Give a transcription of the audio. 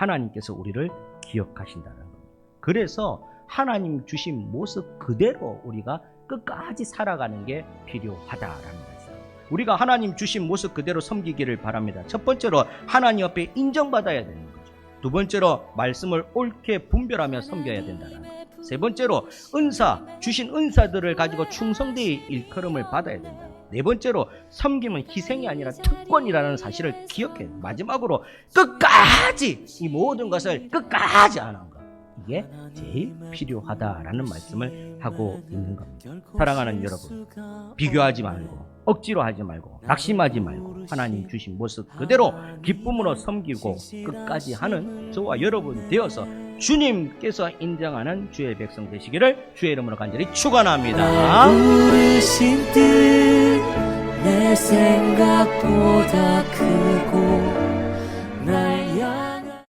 하나님께서 우리를 기억하신다는 겁니다. 그래서 하나님 주신 모습 그대로 우리가 끝까지 살아가는 게 필요하다라는 말씀. 우리가 하나님 주신 모습 그대로 섬기기를 바랍니다. 첫 번째로 하나님 앞에 인정받아야 되는 거죠. 두 번째로 말씀을 옳게 분별하며 섬겨야 된다는 거. 세 번째로 은사 주신 은사들을 가지고 충성되이 일컬음을 받아야 된다. 네 번째로 섬김은 희생이 아니라 특권이라는 사실을 기억해. 마지막으로 끝까지 이 모든 것을 끝까지 하는 것. 이게 제일 필요하다라는 말씀을 하고 있는 겁니다. 사랑하는 여러분, 비교하지 말고 억지로 하지 말고 낙심하지 말고 하나님 주신 모습 그대로 기쁨으로 섬기고 끝까지 하는 저와 여러분 되어서 주님께서 인정하는 주의 백성 되시기를 주의 이름으로 간절히 축원합니다. 생각보다 크고